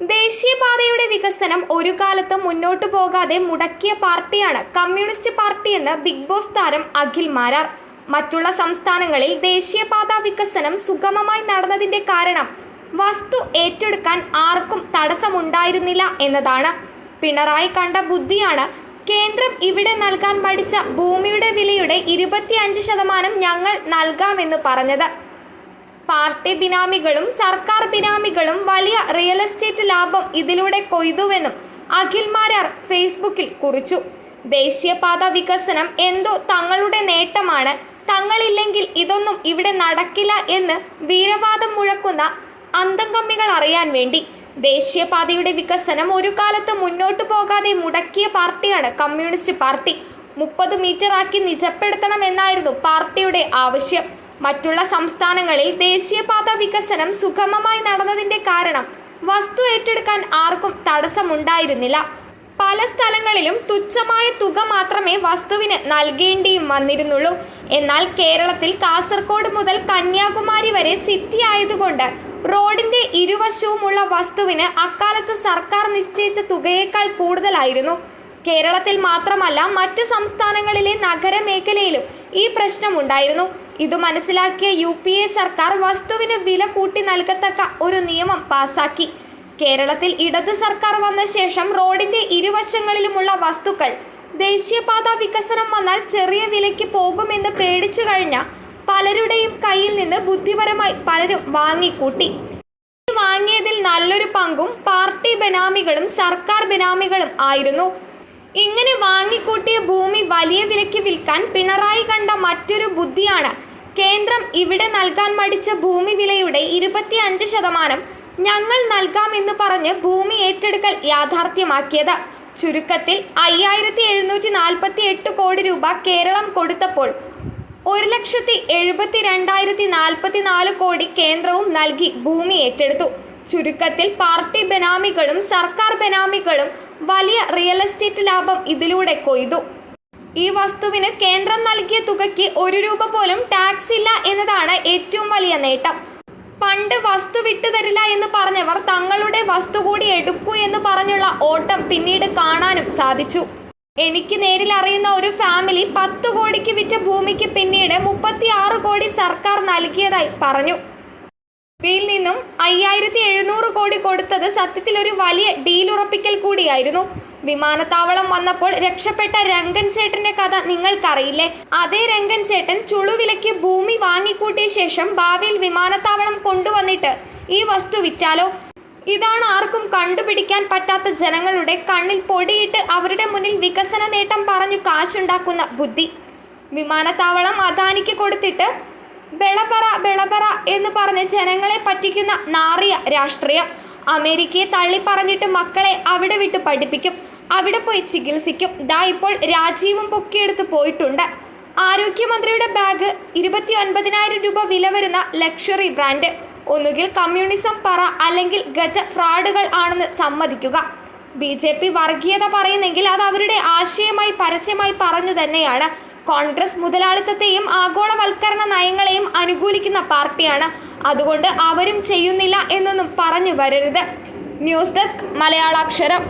ദേശീയപാതയുടെ വികസനം ഒരു കാലത്ത് മുന്നോട്ടു പോകാതെ മുടക്കിയ പാർട്ടിയാണ് കമ്മ്യൂണിസ്റ്റ് പാർട്ടി എന്ന് ബിഗ് ബോസ് താരം അഖിൽ മാരാർ. മറ്റുള്ള സംസ്ഥാനങ്ങളിൽ ദേശീയപാത വികസനം സുഗമമായി നടന്നതിന്റെ കാരണം വസ്തു ഏറ്റെടുക്കാൻ ആർക്കും തടസ്സമുണ്ടായിരുന്നില്ല എന്നതാണ്. പിണറായി കണ്ട ബുദ്ധിയാണ് കേന്ദ്രം ഇവിടെ നൽകാൻ മടിച്ച ഭൂമിയുടെ വിലയുടെ ഇരുപത്തിയഞ്ച് ശതമാനം ഞങ്ങൾ നൽകാമെന്ന് പറഞ്ഞത്. പാർട്ടി ബിനാമികളും സർക്കാർ ബിനാമികളും വലിയ റിയൽ എസ്റ്റേറ്റ് ലാഭം ഇതിലൂടെ കൊയ്തുവെന്നും അഖിൽ മാരാർ ഫേസ്ബുക്കിൽ കുറിച്ചു. ദേശീയപാത വികസനം എന്തോ തങ്ങളുടെ നേട്ടമാണ്. തങ്ങളില്ലെങ്കിൽ ഇതൊന്നും ഇവിടെ നടക്കില്ല എന്ന് വീരവാദം മുഴക്കുന്ന അന്തംകമ്മികൾ അറിയാൻ വേണ്ടി. ദേശീയപാതയുടെ വികസനം ഒരു കാലത്ത് മുന്നോട്ടു പോകാതെ മുടക്കിയ പാർട്ടിയാണ് കമ്മ്യൂണിസ്റ്റ് പാർട്ടി. മുപ്പത് മീറ്ററാക്കി നിജപ്പെടുത്തണമെന്നായിരുന്നു പാർട്ടിയുടെ ആവശ്യം. മറ്റുള്ള സംസ്ഥാനങ്ങളിൽ ദേശീയപാത വികസനം സുഗമമായി നടന്നതിന്റെ കാരണം വസ്തു ഏറ്റെടുക്കാൻ ആർക്കും തടസ്സമുണ്ടായിരുന്നില്ല. പല സ്ഥലങ്ങളിലും തുച്ഛമായ തുക മാത്രമേ വസ്തുവിന് നൽകേണ്ടിയും വന്നിരുന്നുള്ളൂ. എന്നാൽ കേരളത്തിൽ കാസർഗോഡ് മുതൽ കന്യാകുമാരി വരെ സിറ്റി ആയതുകൊണ്ട് റോഡിന്റെ ഇരുവശവുമുള്ള വസ്തുവിന് അക്കാലത്ത് സർക്കാർ നിശ്ചയിച്ച തുകയേക്കാൾ കൂടുതലായിരുന്നു. കേരളത്തിൽ മാത്രമല്ല മറ്റു സംസ്ഥാനങ്ങളിലെ നഗരമേഖലയിലും ഈ പ്രശ്നമുണ്ടായിരുന്നു. ഇത് മനസ്സിലാക്കിയ യു പി എ സർക്കാർ വസ്തുവിന് വില കൂട്ടി നൽകത്തക്ക ഒരു നിയമം പാസാക്കി. കേരളത്തിൽ ഇടത് സർക്കാർ വന്ന ശേഷം റോഡിന്റെ ഇരുവശങ്ങളിലുമുള്ള വസ്തുക്കൾ ദേശീയപാത വികസനം വന്നാൽ ചെറിയ വിലയ്ക്ക് പോകുമെന്ന് പേടിച്ചു കഴിഞ്ഞ പലരുടെയും കയ്യിൽ നിന്ന് ബുദ്ധിപരമായി പലരും വാങ്ങിക്കൂട്ടി. വാങ്ങിയതിൽ നല്ലൊരു പങ്കും പാർട്ടി ബനാമികളും സർക്കാർ ബനാമികളും ആയിരുന്നു. ഇങ്ങനെ വാങ്ങിക്കൂട്ടിയ ഭൂമി വലിയ വിലയ്ക്ക് വിൽക്കാൻ പിണറായി കണ്ട മറ്റൊരു ബുദ്ധിയാണ് കേന്ദ്രം ഇവിടെ നൽകാൻ മടിച്ച ഭൂമി വിലയുടെ ഇരുപത്തി അഞ്ച് ശതമാനം ഞങ്ങൾ നൽകാമെന്ന് പറഞ്ഞ് ഭൂമി ഏറ്റെടുക്കൽ യാഥാർത്ഥ്യമാക്കിയത്. ചുരുക്കത്തിൽ അയ്യായിരത്തി എഴുന്നൂറ്റി നാൽപ്പത്തി എട്ട് കോടി രൂപ കേരളം കൊടുത്തപ്പോൾ ഒരു ലക്ഷത്തി എഴുപത്തി രണ്ടായിരത്തി നാൽപ്പത്തി നാല് കോടി കേന്ദ്രവും നൽകി ഭൂമി ഏറ്റെടുത്തു. ചുരുക്കത്തിൽ പാർട്ടി ബനാമികളും സർക്കാർ ബനാമികളും വലിയ റിയൽ എസ്റ്റേറ്റ് ലാഭം ഇതിലൂടെ കൊയ്തു. ഈ വസ്തുവിന് കേന്ദ്രം നൽകിയ തുകയ്ക്ക് ഒരു രൂപ പോലും ടാക്സ് ഇല്ല എന്നതാണ് ഏറ്റവും വലിയ നേട്ടം. പണ്ട് വസ്തു വിട്ടുതരില്ല എന്ന് പറഞ്ഞവർ തങ്ങളുടെ വസ്തു കൂടി എടുക്കൂ എന്ന് പറഞ്ഞുള്ള ഓട്ടം പിന്നീട് കാണാനും സാധിച്ചു. എനിക്ക് നേരിൽ അറിയുന്ന ഒരു ഫാമിലി പത്ത് കോടിക്ക് വിറ്റ ഭൂമിക്ക് പിന്നീട് മുപ്പത്തി ആറ് കോടി സർക്കാർ നൽകിയതായി പറഞ്ഞു. ഇതിൽ നിന്നും അയ്യായിരത്തി എഴുന്നൂറ് കോടി കൊടുത്തത് സത്യത്തിൽ ഒരു വലിയ ഡീൽ ഉറപ്പിക്കൽ കൂടിയായിരുന്നു. വിമാനത്താവളം വന്നപ്പോൾ രക്ഷപ്പെട്ട രംഗൻ ചേട്ടന്റെ കഥ നിങ്ങൾക്കറിയില്ലേ? അതേ രംഗൻ ചേട്ടൻ ചുളുവിലയ്ക്ക് ഭൂമി വാങ്ങിക്കൂട്ടിയ ശേഷം ഭാവിയിൽ വിമാനത്താവളം കൊണ്ടുവന്നിട്ട് ഈ വസ്തു വിറ്റാലോ? ഇതാണ് ആർക്കും കണ്ടുപിടിക്കാൻ പറ്റാത്ത ജനങ്ങളുടെ കണ്ണിൽ പൊടിയിട്ട് അവരുടെ മുന്നിൽ വികസന നേട്ടം പറഞ്ഞു കാശുണ്ടാക്കുന്ന ബുദ്ധി. വിമാനത്താവളം അദാനിക്ക് കൊടുത്തിട്ട് ബെളബറ ബെളബറ എന്ന് പറഞ്ഞ് ജനങ്ങളെ പറ്റിക്കുന്ന നാറിയ രാഷ്ട്രീയം. അമേരിക്കയെ തള്ളി പറഞ്ഞിട്ട് മക്കളെ അവിടെ വിട്ട് പഠിപ്പിക്കും. അവിടെ പോയി ചികിത്സിക്കും. ദാ ഇപ്പോൾ രാജീവും പൊക്കിയെടുത്ത് പോയിട്ടുണ്ട്. ആരോഗ്യമന്ത്രിയുടെ ബാഗ് ഇരുപത്തി ഒൻപതിനായിരം രൂപ വില വരുന്ന ലക്ഷറി ബ്രാൻഡ്. ഒന്നുകിൽ കമ്മ്യൂണിസം പറ അല്ലെങ്കിൽ ഗജ ഫ്രോഡുകൾ ആണെന്ന് സമ്മതിക്കുക. ബി ജെ പി വർഗീയത പറയുന്നെങ്കിൽ അത് അവരുടെ ആശയമായി പരസ്യമായി പറഞ്ഞു തന്നെയാണ്. കോൺഗ്രസ് മുതലാളിത്തത്തെയും ആഗോളവൽക്കരണ നയങ്ങളെയും അനുകൂലിക്കുന്ന പാർട്ടിയാണ്. അതുകൊണ്ട് അവരും ചെയ്യുന്നില്ല എന്നൊന്നും പറഞ്ഞു വരരുത്. News desk Malayalaksharam.